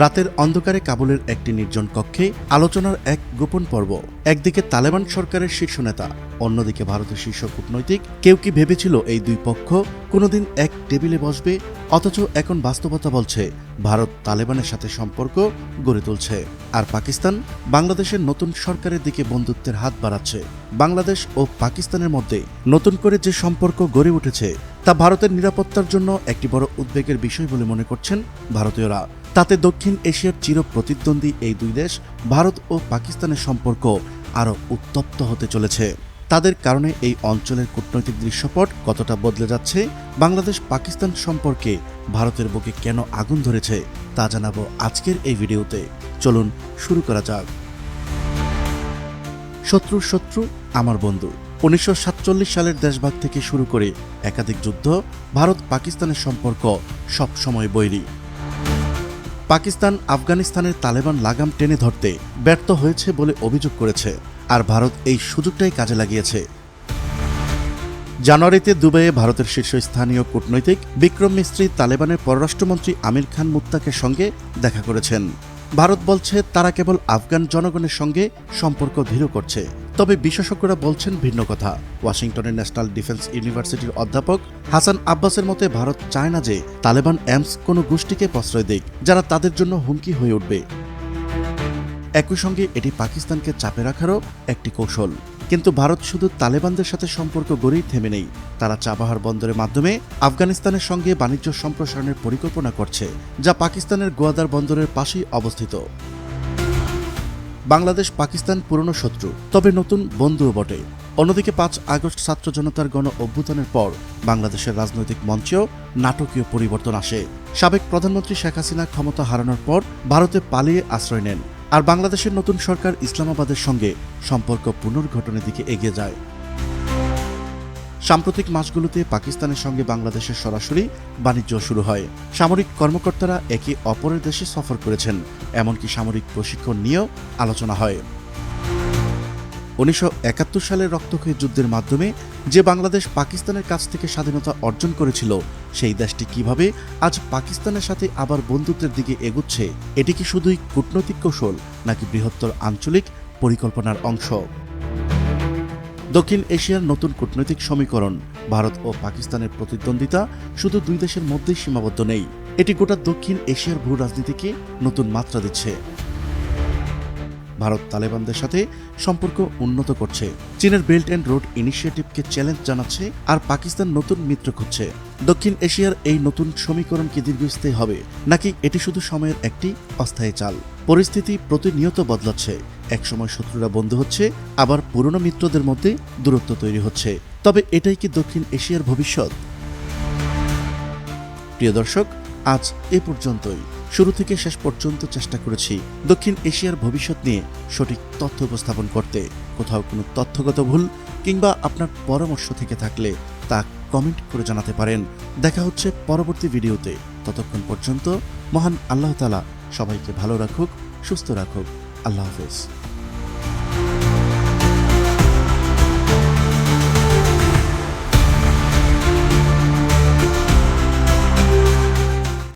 রাতের অন্ধকারে কাবুলের একটি নির্জন কক্ষে আলোচনার এক গোপন পর্ব। একদিকে তালেবান সরকারের শীর্ষ নেতা, অন্যদিকে ভারতের শীর্ষ কূটনৈতিক। কেউ কি ভেবেছিল এই দুই পক্ষ কোনোদিন এক টেবিলে বসবে? অথচ এখন বাস্তবতা বলছে, ভারত তালেবানের সাথে সম্পর্ক গড়ে তুলছে। আর পাকিস্তান বাংলাদেশের নতুন সরকারের দিকে বন্ধুত্বের হাত বাড়াচ্ছে। বাংলাদেশ ও পাকিস্তানের মধ্যে নতুন করে যে সম্পর্ক গড়ে উঠেছে, তা ভারতের নিরাপত্তার জন্য একটি বড় উদ্বেগের বিষয় বলে মনে করছেন ভারতীয়রা। তাতে দক্ষিণ এশিয়ার চির প্রতিদ্বন্দ্বী এই দুই দেশ, ভারত ও পাকিস্তানের সম্পর্ক আরও উত্তপ্ত হতে চলেছে। তাদের কারণে এই অঞ্চলের কূটনৈতিক দৃশ্যপট কতটা বদলে যাচ্ছে, বাংলাদেশ পাকিস্তান সম্পর্কে ভারতের বুকে কেন আগুন ধরেছে, তা জানাব আজকের এই ভিডিওতে। চলুন শুরু করা যাক। শত্রু শত্রু, আমার বন্ধু। উনিশশো সাতচল্লিশ সালের দেশভাগ থেকে শুরু করে একাধিক যুদ্ধ ভারত পাকিস্তানের সম্পর্ক সবসময় বৈরী। পাকিস্তান আফগানিস্তানের তালেবান লাগাম টেনে ধরতে ব্যর্থ হয়েছে বলে অভিযোগ করেছে, আর ভারত এই সুযোগটাই কাজে লাগিয়েছে। জানুয়ারিতে দুবাইয়ে ভারতের শীর্ষস্থানীয় কূটনৈতিক বিক্রম মিস্ত্রি তালেবানের পররাষ্ট্রমন্ত্রী আমির খান মুত্তাকের সঙ্গে দেখা করেছেন। ভারত বলছে, তারা কেবল আফগান জনগণের সঙ্গে সম্পর্ক দৃঢ় করছে। তবে বিশেষজ্ঞরা বলছেন ভিন্ন কথা। ওয়াশিংটনের ন্যাশনাল ডিফেন্স ইউনিভার্সিটির অধ্যাপক হাসান আব্বাসের মতে ভারত চায় না যে তালেবান অ্যামস কোনো গোষ্ঠীকে প্রশ্রয় দিক, যারা তাদের জন্য হুমকি হয়ে উঠবে। একই সঙ্গে এটি পাকিস্তানকে চাপে রাখারও একটি কৌশল। কিন্তু ভারত শুধু তালেবানদের সাথে সম্পর্ক গড়েই থেমে নেই। তারা চাবাহার বন্দরের মাধ্যমে আফগানিস্তানের সঙ্গে বাণিজ্য সম্প্রসারণের পরিকল্পনা করছে, যা পাকিস্তানের গোয়াদার বন্দরের পাশেই অবস্থিত। বাংলাদেশ পাকিস্তান পুরনো শত্রু, তবে নতুন বন্ধুও বটে। অন্যদিকে পাঁচ আগস্ট ছাত্র জনতার গণ অভ্যুত্থানের পর বাংলাদেশের রাজনৈতিক মঞ্চেও নাটকীয় পরিবর্তন আসে। সাবেক প্রধানমন্ত্রী শেখ হাসিনা ক্ষমতা হারানোর পর ভারতে পালিয়ে আশ্রয় নেন, আর বাংলাদেশের নতুন সরকার ইসলামাবাদের সঙ্গে সম্পর্ক পুনর্গঠনের দিকে এগিয়ে যায়। সাম্প্রতিক মাসগুলোতে পাকিস্তানের সঙ্গে বাংলাদেশের সরাসরি বাণিজ্য শুরু হয়। সামরিক কর্মকর্তারা একে অপরের দেশে সফর করেছেন, এমনকি সামরিক প্রশিক্ষণ নিয়েও আলোচনা হয়। উনিশশো একাত্তর সালের রক্তক্ষয়ী যুদ্ধের মাধ্যমে যে বাংলাদেশ পাকিস্তানের কাছ থেকে স্বাধীনতা অর্জন করেছিল, সেই দেশটি কীভাবে আজ পাকিস্তানের সাথে আবার বন্ধুত্বের দিকে এগুচ্ছে, এটি কি শুধুই কূটনৈতিক কৌশল, নাকি বৃহত্তর আঞ্চলিক পরিকল্পনার অংশ? দক্ষিণ এশিয়ার নতুন কূটনৈতিক সমীকরণ, ভারত ও পাকিস্তানের প্রতিদ্বন্দ্বিতা শুধু দুই দেশের মধ্যেই সীমাবদ্ধ নেই। এটি গোটা দক্ষিণ এশিয়ার ভূ রাজনীতিকে নতুন মাত্রা দিচ্ছে। ভারত তালেবানদের সাথে সম্পর্ক উন্নত করছে। চীনের বেল্ট অ্যান্ড রোড ইনিশিয়েটিভকে চ্যালেঞ্জ জানাচ্ছে আর পাকিস্তান নতুন মিত্র খুঁজছে। দক্ষিণ এশিয়ার এই নতুন সমীকরণ কি দীর্ঘস্থায়ী হবে, নাকি এটি শুধু সময়ের একটি অস্থায়ী চাল? পরিস্থিতি প্রতিনিয়ত বদলাচ্ছে। একসময় শত্রুরা বন্ধু হচ্ছে, আবার পুরনো মিত্রদের মধ্যে দূরত্ব তৈরি হচ্ছে। তবে এটাই কি দক্ষিণ এশিয়ার ভবিষ্যৎ? প্রিয় দর্শক, আজ এ পর্যন্তই। শুরু থেকে শেষ পর্যন্ত চেষ্টা করেছি দক্ষিণ এশিয়ার ভবিষ্যৎ নিয়ে সঠিক তথ্য উপস্থাপন করতে। কোথাও কোনো তথ্যগত ভুল কিংবা আপনার পরামর্শ থেকে থাকলে তা কমেন্ট করে জানাতে পারেন। দেখা হচ্ছে পরবর্তী ভিডিওতে। ততক্ষণ পর্যন্ত মহান আল্লাহ তালা সবাইকে ভালো রাখুক, সুস্থ রাখুক। আল্লাহ হাফেজ